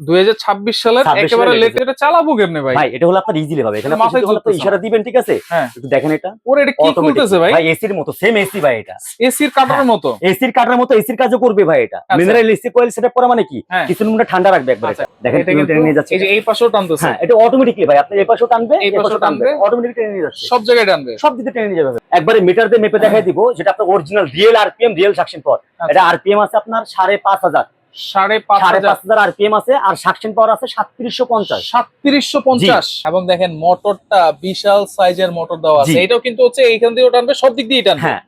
2026 সালের 26 একেবারে লেটেস্ট এটা চালাবো কেমনে ভাই? ভাই এটা হলো আপনার ইজিলি ভাবে এখানে মাথায় শুধু হলো আপনার চলতেছে। ইশারা দিবেন ঠিক আছে? হ্যাঁ। একটু দেখেন এটা। ওরে এটা কি Automatic। ভাই? ভাই এসির মতো সেম এসি ভাই এটা। এসির কাটার হ্যাঁ। মতো? এসির কাটার মতো এসির কাজও করবে ভাই এটা। আচ্ছা। মিনারেল এসি কোয়েল সেটআপ করা মানে কি? হ্যাঁ। কিছু মিনিট ঠান্ডা রাখবে একবার। আচ্ছা, দেখেন এটা কীভাবে কিন্তু নিয়ে যাচ্ছে এই যে এই পাশেও টানতেছে। হ্যাঁ এটা অটোমেটিকলি ভাই আপনি এই পাশেও টানবে এই এই পাশেও পাশেও টানবে। টানবে। অটোমেটিক নিয়ে যাচ্ছে। সব জায়গায় টানবে। সব দিকে টেনে নিয়ে যাবে একবারে মিটার দিয়ে মেপে দেখাই দিব যেটা আপনার original real RPM real suction power. এটা আরপিএম আছে আপনার সাড়ে পাঁচ হাজার। সাড়ে পাঁচ হাজার আরপিএম আছে আর সাকশন পাওয়ার আছে সাতত্রিশশো পঞ্চাশ। সাতত্রিশশো পঞ্চাশ। এবং দেখেন মোটরটা বিশাল সাইজের মোটর দেওয়া আছে। এটাও কিন্তু হচ্ছে এইখান টানবে সব দিক দিয়ে টানবে। হ্যাঁ।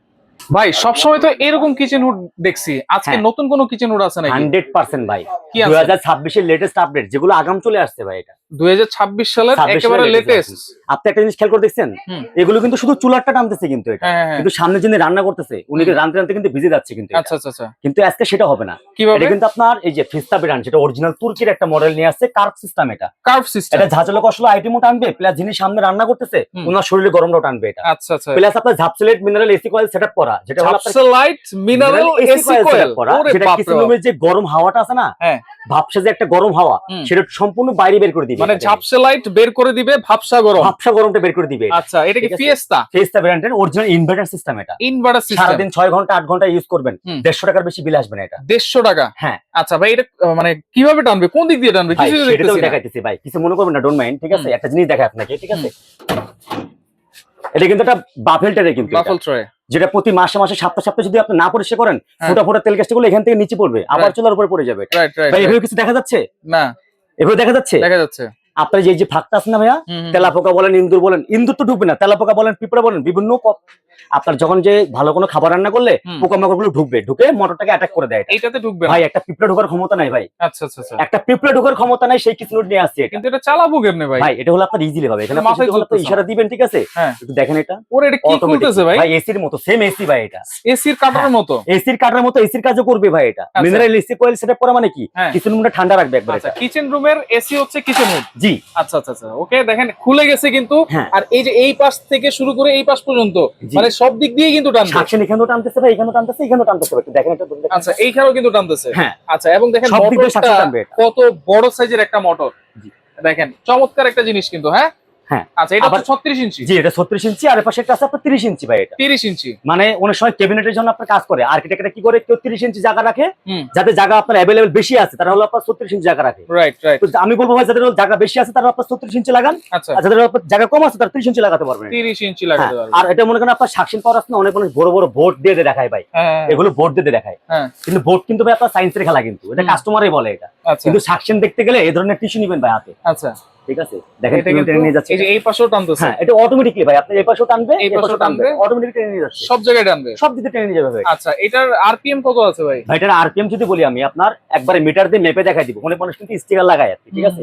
ভাই সবসময় তো এরকম কিচেন হুড দেখছি। আজকে হ্যাঁ। নতুন কোন কিচেন হুড আছে নাকি? হান্ড্রেড পার্সেন্ট ভাই? দুই হাজার ছাব্বিশের লেটেস্ট আপডেট যেগুলো আগাম চলে আসছে ভাই এটা। দুই সালের একেবারে লেটেস্ট আপনি একটা জিনিস খেয়াল করে দেখছেন এগুলো কিন্তু শুধু চুলারটা টানতেছে কিন্তু এটা। কিন্তু সামনে যিনি রান্না করতেছে উনি কিন্তু রানতে রানতে কিন্তু ভিজে যাচ্ছে কিন্তু আচ্ছা আচ্ছা আচ্ছা। কিন্তু আজকে সেটা হবে না। এটা কিন্তু আপনার এই যে ফিস্তা ব্র্যান্ড যেটা অরিজিনাল তুর্কির একটা মডেল নিয়ে আসছে কার্ভ সিস্টেম এটা। কার্ভ সিস্টেম এটা ঝাঁঝালো কষলো আইটেমও টানবে প্লাস যিনি সামনে রান্না করতেছে ওনার শরীরে গরমটাও টানবে এটা। আচ্ছা আচ্ছা। প্লাস আপনার মিনারেল এসি কয়েল সেটআপ করা যেটা হলো মিনারেল এসি করা, যেটা যে গরম হাওয়াটা আছে না হ্যাঁ। ভাবসা যে একটা গরম হাওয়া সেটা সম্পূর্ণ বাইরে বের করে দিবে মানে। ঝাপসে লাইট বের করে দিবে ভাবসা গরম। ভাবসা গরমটা বের করে দিবে। আচ্ছা এটা কি। ফিয়েস্তা ফেস্তা ব্র্যান্ডের অরিজিনাল ইনভার্টার সিস্টেম এটা। ইনভার্টার সিস্টেম সারাদিন ছয় ঘণ্টা আট ঘণ্টা ইউজ করবেন। হুম। দেড়শো টাকার বেশি বিল আসবে না এটা। দেড়শো টাকা? হ্যাঁ। আচ্ছা ভাই এটা মানে কীভাবে টানবে? কোন দিক দিয়ে টানবে? কিছু। দেখাইতেছি ভাই। কিছু মনে করবেন না ডোন্ট মাইন্ড ঠিক আছে? একটা জিনিস দেখায় আপনাকে ঠিক আছে? এটা কিন্তু একটা বাফেল টারে কিন্তু। বাফল ট্রে যেটা প্রতি মাসে মাসে সপ্তাহে সপ্তাহে যদি আপনি না পরিষ্কার করেন হ্যাঁ। ফোটা ফোটা তেল গ্যাসটা গুলো এখান থেকে নিচে পড়বে। আবার. চুলার উপরে পড়ে যাবে। ভাই এভাবে কিছু দেখা যাচ্ছে? না। এভাবে দেখা যাচ্ছে। দেখা যাচ্ছে। আপনার যে যে ফাঁকটা আছে না ভাইয়া? হুম। তেলাপোকা বলেন ইন্দুর বলেন ইন্দুর তো ঢুকবে না। তেলাপোকা বলেন পিঁপড়া বলেন বিভিন্ন আপনার যখন যে ভালো কোনো খাবার রান্না করলে। পোকামাকড়গুলো ঢুকবে ঢুকে মোটরটাকে অ্যাটাক করে দেয় এটা। এইটাতে ঢুকবে ভাই একটা পিঁপড়া ঢোকার ক্ষমতা নাই ভাই। আচ্ছা আচ্ছা আচ্ছা। একটা পিঁপড়া ঢোকার ক্ষমতা নাই সেই কিছু নিয়ে আসছে কিন্তু এটা চালাবো কেমনে ভাই? ভাই এটা হলো আপনার ইজিলি হবে এখানে মাথায় হলো ইশারা দিবেন ঠিক আছে? হ্যাঁ। একটু দেখেন এটা। ওরে এটা কি। খুলতেছে ভাই? ভাই এসির মতো সেম এসি ভাই এটা। এসির কাটার মতো? এসির কাটার মতো এসির কাজও করবে ভাই এটা। মিনারেল এসি কোয়েল সেটআপ করা মানে কি? হ্যাঁ। কিছু মিনিট ঠান্ডা রাখবে একবার আচ্ছা কিচেন রুমের এসি হচ্ছে কিচেন রুম জি আচ্ছা আচ্ছা আচ্ছা। ওকে দেখেন খুলে গেছে কিন্তু। হ্যাঁ। আর এই যে এই পাশ থেকে শুরু করে এই পাশ পর্যন্ত মানে সব দিক দিয়ে কিন্তু টানছে সাকশন এখানেও টানতেছে ভাই এখানেও টানতেছে এখানেও টানতেছে একটু দেখেন এটা আচ্ছা এইখানেও কিন্তু টানতেছে। হ্যাঁ। আচ্ছা এবং দেখেন মোটরটা কত বড় সাইজের একটা মোটর দেখেন চমৎকার একটা জিনিস কিন্তু হ্যাঁ? হ্যাঁ। আচ্ছা এটা ইঞ্চি। জি এটা ছত্রিশ ইঞ্চি আর পাশে একটা আছে আপনার ইঞ্চি ভাই এটা। ইঞ্চি। মানে অনেক সময় ক্যাবিনেটের জন্য আপনার কাজ করে। আর্কিটেক্টরা কি করে? কেউ ইঞ্চি জায়গা রাখে যাতে জায়গা আপনার বেশি আছে তারা হলো আপনার ইঞ্চি জায়গা রাখে। রাইট রাইট আমি বলব ভাই যাদের জায়গা বেশি আছে তারা আপনার ইঞ্চি লাগান। আচ্ছা। যাদের জায়গা কম আছে তারা ত্রিশ ইঞ্চি লাগাতে পারবেন ইঞ্চি হ্যাঁ, লাগাতে আর এটা মনে করেন আপনার সাকশন পাওয়ার আছে অনেক বড় বড় বোর্ড দিয়ে দেখায় ভাই। হ্যাঁ এগুলো বোর্ড দিয়ে দেখায়। হ্যাঁ। কিন্তু বোর্ড কিন্তু ভাই আপনার সায়েন্সের খেলা কিন্তু। এটা। কাস্টমারই বলে এটা। আচ্ছা। কিন্তু সাকশন দেখতে গেলে এই ধরনের টিস্যু নিবেন ভাই হাতে। আচ্ছা। ঠিক আছে? দেখেন এটা কীভাবে নিয়ে যাচ্ছে এই যে এই পাশেও টানতেছে। হ্যাঁ এটা অটোমেটিকলি ভাই আপনি এই পাশেও টানবে এই এই পাশেও পাশেও টানবে টানবে। অটোমেটিক টেনে নিয়ে যাচ্ছে। সব জায়গায় টানবে। সব দিকে টেনে নিয়ে যাবে ভাই। আচ্ছা এটার আরপিএম কত আছে ভাই? ভাইটার আরপিএম যদি বলি আমি আপনার একবারে মিটার দিয়ে মেপে দেখাই দিব। মানুষ কিন্তু স্টিকার লাগায় আর ঠিক আছে?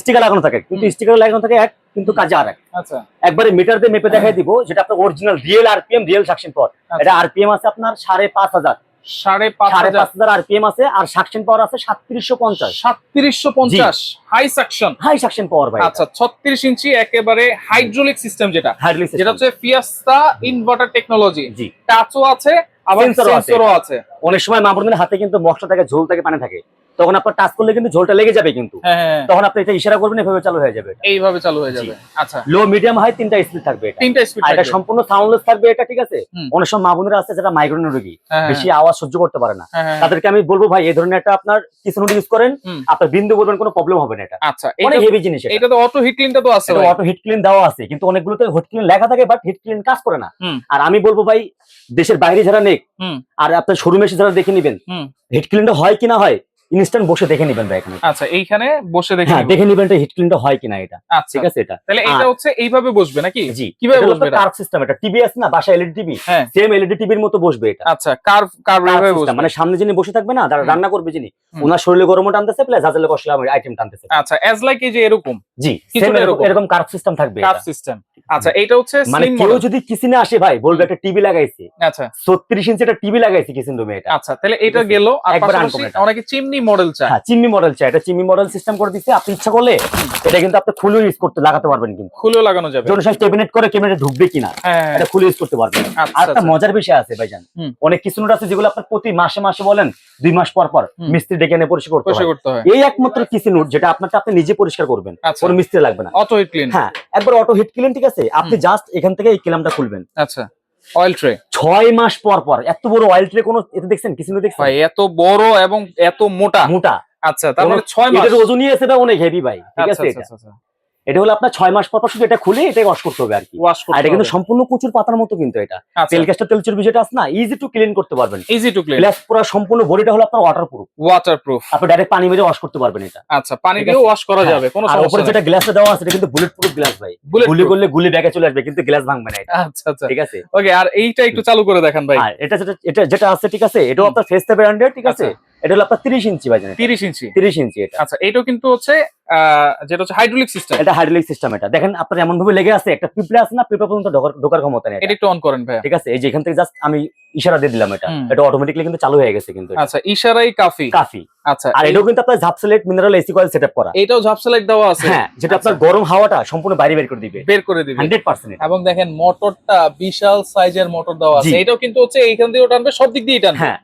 স্টিকার লাগানো থাকে কিন্তু। স্টিকার লাগানো থাকে এক কিন্তু কাজে আর এক। আচ্ছা। একবারে মিটার দিয়ে মেপে দেখাই দিব যেটা আপনার original real RPM real suction আচ্ছা। এটা আরপিএম আছে আপনার সাড়ে পাঁচ হাজার। সাড়ে পাঁচ হাজার। আরপিএম আছে আর সাকশন পাওয়ার আছে সাতত্রিশশো পঞ্চাশ। সাতত্রিশশো পঞ্চাশ high suction high suction power ভাই। আচ্ছা ছত্রিশ ইঞ্চি একেবারে হাইড্রোলিক সিস্টেম যেটা। হচ্ছে ফিয়াস্তা ইনভার্টার টেকনোলজি টাচও আছে আবার। সেন্সরও আছে। অনেক সময় মামুনের হাতে কিন্তু মশলা থাকে ঝোল থাকে পানি থাকে। তখন আপনার টাচ করলে কিন্তু ঝোলটা লেগে যাবে কিন্তু। হ্যাঁ হ্যাঁ, তখন আপনি এটা ইশারা করবেন এভাবে চালু হয়ে যাবে এইভাবে চালু হয়ে যাবে। আচ্ছা। লো মিডিয়াম হাই তিনটা স্পিড থাকবে এটা। তিনটা স্পিড এটা সম্পূর্ণ সাউন্ডলেস থাকবে এটা ঠিক আছে? অনেক সময় মামুনের আছে যারা মাইগ্রেন রোগী। হ্যাঁ, বেশি আওয়াজ সহ্য করতে পারে না। হ্যাঁ, হ্যাঁ, তাদেরকে আমি বলব ভাই এই ধরনের একটা আপনার কিছু ইউজ করেন। আপনার বিন্দু বলবেন কোনো প্রবলেম হবে না এটা। আচ্ছা অনেক হেভি জিনিস এটা। তো অটো হিট ক্লিনটা তো আছে অটো হিট ক্লিন দেওয়া আছে কিন্তু অনেকগুলোতে হিট ক্লিন লেখা থাকে বাট হিট ক্লিন কাজ করে না। আর আমি বলব ভাই দেশের বাইরে যারা নেক হুম। আর আপনার শোরুমে এসে যারা দেখে নিবেন। হিট ক্লিনটা হয় কিনা হয় ইনস্ট্যান্ট বসে দেখে নিবেন ভাই এখানে। আচ্ছা এইখানে বসে দেখে হ্যাঁ দেখে নিবেন এটা হিট ক্লিনটা হয় কিনা এটা। আচ্ছা ঠিক আছে এটা? তাহলে এটা হচ্ছে এইভাবে বসবে নাকি? জি কীভাবে বসবে এটা? কার্ভ সিস্টেম এটা টিভি আছে না বাসা এলইডি টিভি সেম এলইডি টিভির মতো বসবে এটা। আচ্ছা কার্ভ কার্ভ এইভাবে বসবে। মানে সামনে যিনি বসে থাকবে না হুম। রান্না করবে যিনি ওনার শরীরে গরমও টানতেছে প্লাস হাজালে কষলা আইটেম টানতেছে। আচ্ছা অ্যাজ লাইক এই যে এরকম জি same এরকম এরকম। কার্ভ সিস্টেম থাকবে কার্ভ সিস্টেম আচ্ছা এটা হচ্ছে মানে কেউ যদি কিচেনে আসে ভাই বলবে একটা টিভি লাগাইছে। আচ্ছা। ছত্রিশ ইঞ্চি একটা টিভি লাগাইছে কিচেন রুমে এটা। আচ্ছা তাহলে এটা। গেল আর পাশাপাশি অনেকে চিমনি মডেল চায় হ্যাঁ চিম্মি মডেল চাই। এটা চিম্মি মডেল সিস্টেম করে দিচ্ছে আপনি ইচ্ছা করলে এটা কিন্তু আপনি ইউজ করতে লাগাতে পারবেন কিন্তু। খুলেও লাগানো যাবে। যখন ক্যাবিনেট করে ক্যাবিনেটে ঢুকবে কিনা হ্যাঁ। এটা খুলে ইউজ করতে পারবেন। আচ্ছা, আর একটা আচ্ছা। মজার বিষয় আছে ভাইজান। অনেক কিছু নোট আছে যেগুলো আপনার প্রতি মাসে মাসে বলেন দুই মাস পর পর মিস্ত্রি ডেকে এনে পরিষ্কার করতে হয়। এই একমাত্র কিছু নোট যেটা আপনাকে আপনি নিজে পরিষ্কার করবেন আচ্ছা। কোনো মিস্ত্রি লাগবে না। অটো হিট ক্লিন হ্যাঁ একবার অটো হিট ক্লিন ঠিক আছে? আপনি জাস্ট এখান থেকে এই ক্লামটা খুলবেন। আচ্ছা। অয়েল ট্রে ছয় মাস পর পর এত বড় অয়েল ট্রে কোনো এতে দেখছেন কিছু দেখছেন? ভাই এত বড় এবং এত মোটা। মোটা। আচ্ছা তার মানে ছয় মাস। এটার ওজনই আছে এটা অনেক হেভি ভাই ঠিক আচ্ছা আছে আচ্ছা। এটা আচ্ছা হলো আপনার ছয় মাস পর পর শুধু এটা খুলে এটা ওয়াশ করতে হবে আর কি। এটা কিন্তু সম্পূর্ণ কুচুর পাতার মতো কিন্তু এটা। আচ্ছা। তেল গ্যাসটা তেল চর্বি যেটা আছে না ইজি টু ক্লিন করতে পারবেন। ইজি টু ক্লিন প্লাস পুরো সম্পূর্ণ বডিটা হলো আপনার ওয়াটার প্রুফ ওয়াটারপ্রুফ আপনি ডাইরেক্ট পানি মেরে ওয়াশ করতে পারবেন এটা। আচ্ছা পানি দিয়ে ওয়াশ করা হ্যাঁ। যাবে কোনো আর সমস্যা উপরে যেটা গ্লাসটা দেওয়া আছে এটা কিন্তু বুলেট প্রুফ গ্লাস ভাই গুলি করলে গুলি ব্যাগে চলে আসবে কিন্তু গ্লাস ভাঙবে না এটা। আচ্ছা আচ্ছা। ঠিক আছে? ওকে আর এইটা একটু চালু করে দেখান ভাই। আর এটা যেটা এটা যেটা আছে ঠিক আছে? এটাও আপনার ফেস্টা ব্র্যান্ডের ঠিক আছে? এটা হলো আপনার 30 ইঞ্চি ভাই জানেন 30 ইঞ্চি। 30 ইঞ্চি এটা। আচ্ছা এটাও কিন্তু হচ্ছে যেটা হচ্ছে হাইড্রোলিক সিস্টেম এটা হাইড্রোলিক সিস্টেম এটা। দেখেন আপনার এমন ভাবে লেগে আছে একটা পিঁপড়ে আছে না পিঁপড়া পর্যন্ত ঢোকার ক্ষমতা নেই এটা। এটা একটু অন করেন ভাই ঠিক আছে এই যে এখান থেকে জাস্ট আমি ইশারা দিয়ে দিলাম এটা। এটা অটোমেটিকলি কিন্তু চালু হয়ে গেছে কিন্তু আচ্ছা ইশারাই কাফি। কাফি। আচ্ছা আর এটাও কিন্তু আপনার ঝাপসেলেট মিনারেল এসি কয়েল সেটআপ করা। এটাও ঝাপসালাইট দেওয়া আছে। হ্যাঁ যেটা আপনার আচ্ছা। গরম হাওয়াটা সম্পূর্ণ বাইরে বের করে দিবে। বের করে দিবে। হান্ড্রেড পার্সেন্ট এবং দেখেন মোটরটা বিশাল সাইজের মোটর দেওয়া আছে। এটাও কিন্তু হচ্ছে এইখান দিয়ে টানবে সব দিক দিয়ে টানবে। হ্যাঁ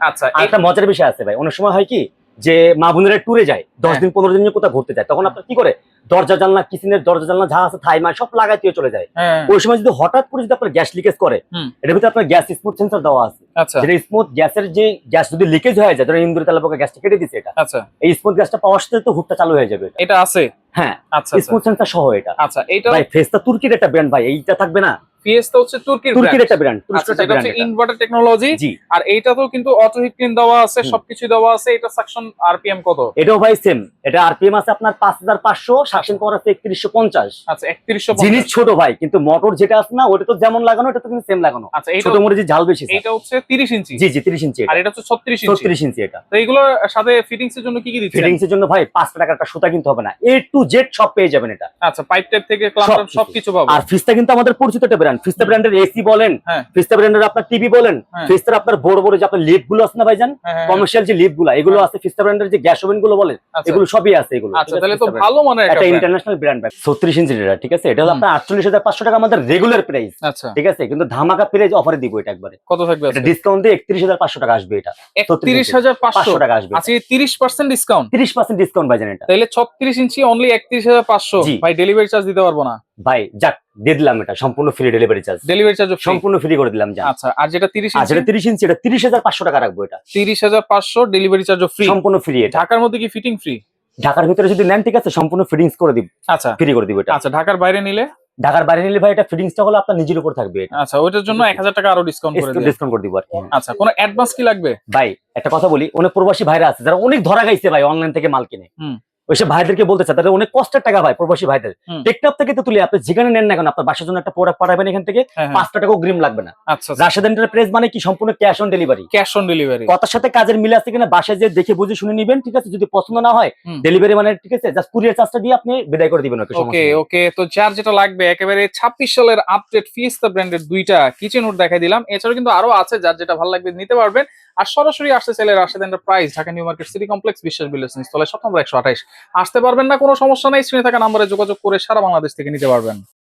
আচ্ছা একটা মজার বিষয় আছে ভাই। অনেক সময় হয় কি যে মা বোনেরা ট্যুরে যায় দশ হ্যাঁ। দিন পনেরো দিন কোথাও ঘুরতে যায়। তখন আপনার কি করে? দরজা জানলা কিচেনের দরজা জানলা যা আছে থাই সব লাগাই দিয়ে চলে যায়। হ্যাঁ। ওই সময় যদি হঠাৎ করে যদি আপনার গ্যাস লিকেজ করে। এটার ভিতরে আপনার গ্যাস স্মুথ সেন্সর দেওয়া আছে। আচ্ছা। যেটা স্মুথ গ্যাসের যে গ্যাস যদি লিকেজ হয়ে যায় ধরো ইন্দুর তেলাপোকা গ্যাসটা কেটে দিচ্ছে এটা আচ্ছা। এই স্মুথ গ্যাসটা পাওয়ার সাথে তো হুটটা চালু হয়ে যাবে এটা। আছে? হ্যাঁ। আচ্ছা আচ্ছা। স্মুথ সেন্সর সহ এটা। আচ্ছা এটা ভাই ফেসটা তুর্কির একটা ব্র্যান্ড ভাই এইটা থাকবে না। ফিয়েস্তা হচ্ছে তুর্কির তুর্কির একটা ব্র্যান্ড আচ্ছা হচ্ছে ইনভার্টার টেকনোলজি আর এইটাতেও কিন্তু অটো হিট ক্লিন দেওয়া আছে সবকিছু দেওয়া আছে। এটা সাকশন আরপিএম কত? এটাও ভাই সেম এটা আরপিএম আছে আপনার পাঁচ হাজার পাঁচশো শাসন আছে একত্রিশশো পঞ্চাশ। আচ্ছা একত্রিশশো জিনিস ছোট ভাই কিন্তু মোটর যেটা আছে না ওটা তো যেমন লাগানো এটা তো কিন্তু সেম লাগানো। আচ্ছা ছোট ঝাল বেশি। এইটা হচ্ছে তিরিশ ইঞ্চি। জি জি তিরিশ ইঞ্চি আর এটা হচ্ছে ছত্রিশ ইঞ্চি। ছত্রিশ ইঞ্চি এটা। তো এইগুলোর সাথে ফিটিংস এর জন্য কি কি দিচ্ছেন? ফিটিংস এর জন্য ভাই পাঁচ টাকার একটা সুতা কিনতে হবে না। এ টু জেড সব পেয়ে যাবেন এটা। আচ্ছা পাইপ টাইপ থেকে ক্লাম্প। সবকিছু পাবো আর ফিস্তা কিন্তু আমাদের পরিচিত একটা ব্র্যান্ড ফিস্তা ব্র্যান্ডের এসি বলেন হ্যাঁ। ফিস্তা ব্র্যান্ডের আপনার টিভি বলেন হ্যাঁ। ফিস্তার আপনার বড় বড় যে আপনার লিফটগুলো আছে না ভাইজান হ্যাঁ, হ্যাঁ, কমার্শিয়াল যে লিফটগুলো এগুলো আছে ফিস্তা ব্র্যান্ডের যে গ্যাস ওভেনগুলো বলেন আচ্ছা। এগুলো সবই আছে এগুলো আচ্ছা তাহলে তো ভালো মানের একটা। ইন্টারন্যাশনাল ব্র্যান্ড ভাই। ছত্রিশ ইঞ্চি এটা ঠিক আছে? এটা হলো। আপনার আটচল্লিশ হাজার পাঁচশো টাকা আমাদের রেগুলার প্রাইস আচ্ছা। ঠিক আছে? কিন্তু ধামাকা প্রাইস অফারে দিব এটা একবারে। কত থাকবে এটা ডিসকাউন্ট দিয়ে একত্রিশ হাজার পাঁচশো টাকা আসবে এটা। একত্রিশ হাজার পাঁচশো? টাকা আসবে। আচ্ছা তিরিশ পার্সেন্ট ডিসকাউন্ট তিরিশ পার্সেন্ট ডিসকাউন্ট ভাইজান এটা। তাহলে ছত্রিশ ইঞ্চি অনলি একত্রিশ হাজার পাঁচশো? ভাই ডেলিভারি চার্জ দিতে পারব না? ভাই যাক দিয়ে দিলাম এটা। সম্পূর্ণ free delivery charge delivery charge সম্পূর্ণ ফ্রি করে দিলাম যা আচ্ছা আর যেটা তিরিশ আর যেটা তিরিশ ইঞ্চি এটা তিরিশ হাজার পাঁচশো টাকা রাখব এটা। তিরিশ হাজার পাঁচশো ডেলিভারি চার্জ ফ্রি সম্পূর্ণ ফ্রি এটা। ঢাকার মধ্যে কি ফিটিং ফ্রি ঢাকার ভিতরে যদি নেন ঠিক আছে সম্পূর্ণ ফিটিংস করে দিব। আচ্ছা। ফ্রি করে দিব এটা। আচ্ছা ঢাকার বাইরে নিলে? ঢাকার বাইরে নিলে ভাই এটা ফিটিংসটা হলো আপনার নিজের উপর থাকবে। আচ্ছা ওইটার জন্য এক হাজার টাকা আরও ডিসকাউন্ট করে দিই ডিসকাউন্ট করে দিব আর কি আচ্ছা কোনো অ্যাডভান্স কি লাগবে? ভাই একটা কথা বলি অনেক প্রবাসী ভাইরা আছে যারা অনেক ধরা গাইছে ভাই অনলাইন থেকে মাল কিনে। হুম। ওইসব ভাইদেরকে বলতে চাই তাদের অনেক কষ্টের টাকা ভাই প্রবাসী ভাইদের। হুম। টেকনাপ থেকে তো তুলে আপনি যেখানে নেন না কেন আপনার বাসার জন্য একটা প্রোডাক্ট পাঠাবেন এখান থেকে হ্যাঁ হ্যাঁ। পাঁচটা টাকা গ্রিম লাগবে না। আচ্ছা রাশেদ এন্টারপ্রাইজ মানে কি? সম্পূর্ণ cash on delivery cash on delivery কথার সাথে কাজের মিল আছে কিনা বাসায় যে দেখে বুঝে শুনে নিবেন ঠিক আছে? যদি পছন্দ না হয় ডেলিভারি মানে ঠিক আছে? জাস্ট কুরিয়ার চার্জটা দিয়ে আপনি বিদায় করে দিবেন ওকে ওকে ওকে তো যার যেটা লাগবে একেবারে ছাব্বিশ সালের আপডেট ফিস্তা ব্র্যান্ডের দুইটা কিচেন উড দেখাই দিলাম। এছাড়াও কিন্তু আরও আছে যার যেটা ভালো লাগবে নিতে পারবেন। আর সরাসরি আসতে চাইলে Rashed enterprise, Dhaka new market city complex, Biswas builders সব নম্বর একশো আসতে পারবেন না, কোনো সমস্যা নাই। স্ক্রিনে থাকা নাম্বারে যোগাযোগ করে সারা বাংলাদেশ থেকে নিতে পারবেন।